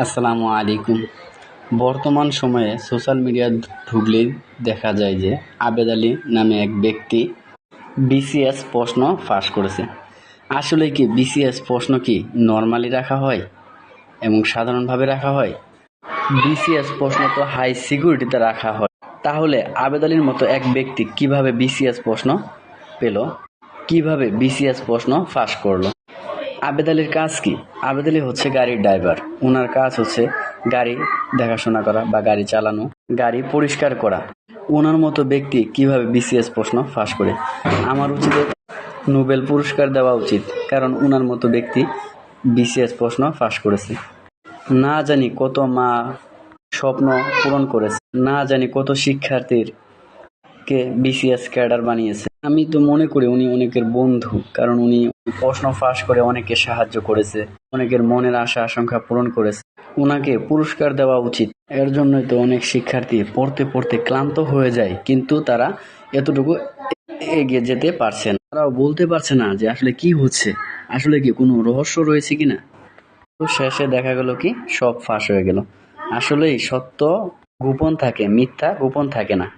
আসসালামু আলাইকুম। বর্তমান সময়ে সোশ্যাল মিডিয়া ঢুকলেই দেখা যায় যে আবেদ আলী নামে এক ব্যক্তি বিসিএস প্রশ্ন ফাঁস করেছে। আসলে কি বিসিএস প্রশ্ন কি নর্মালি রাখা হয় এবং সাধারণভাবে রাখা হয়? বিসিএস প্রশ্ন তো হাই সিকিউরিটিতে রাখা হয়। তাহলে আবেদ আলীর মতো এক ব্যক্তি কীভাবে বিসিএস প্রশ্ন পেল? কীভাবে বিসিএস প্রশ্ন ফাঁস করল? আবেদ আলীর কাজ কি? আবেদ আলী হচ্ছে গাড়ির ড্রাইভার। ওনার কাজ হচ্ছে গাড়ি দেখাশোনা করা বা গাড়ি চালানো, গাড়ি পরিষ্কার করা। ওনার মতো ব্যক্তি কীভাবে বিসিএস প্রশ্ন ফাঁস করে? আমার উচিত নোবেল পুরস্কার দেওয়া উচিত, কারণ ওনার মতো ব্যক্তি বিসিএস প্রশ্ন ফাঁস করেছে। না জানি কত মা স্বপ্ন পূরণ করেছে, না জানি কত শিক্ষার্থীর কে বিসিএস ক্যাডার বানিয়েছে। আমি তো মনে করি উনি অনেকের বন্ধু, কারণ উনি প্রশ্ন ফাঁস করে অনেকে সাহায্য করেছে, অনেকের মনের আশা আশঙ্কা পূরণ করেছে। ওনাকে পুরস্কার দেওয়া উচিত। এর জন্যই তো অনেক শিক্ষার্থী পড়তে পড়তে ক্লান্ত হয়ে যায়, কিন্তু তারা এতটুকু এগিয়ে যেতে পারছে না। তারাও বলতে পারছে না যে আসলে কি হচ্ছে, আসলে কি কোনো রহস্য রয়েছে কিনা। তো শেষে দেখা গেল কি, সব ফাঁস হয়ে গেল। আসলেই সত্য গোপন থাকে, মিথ্যা গোপন থাকে না।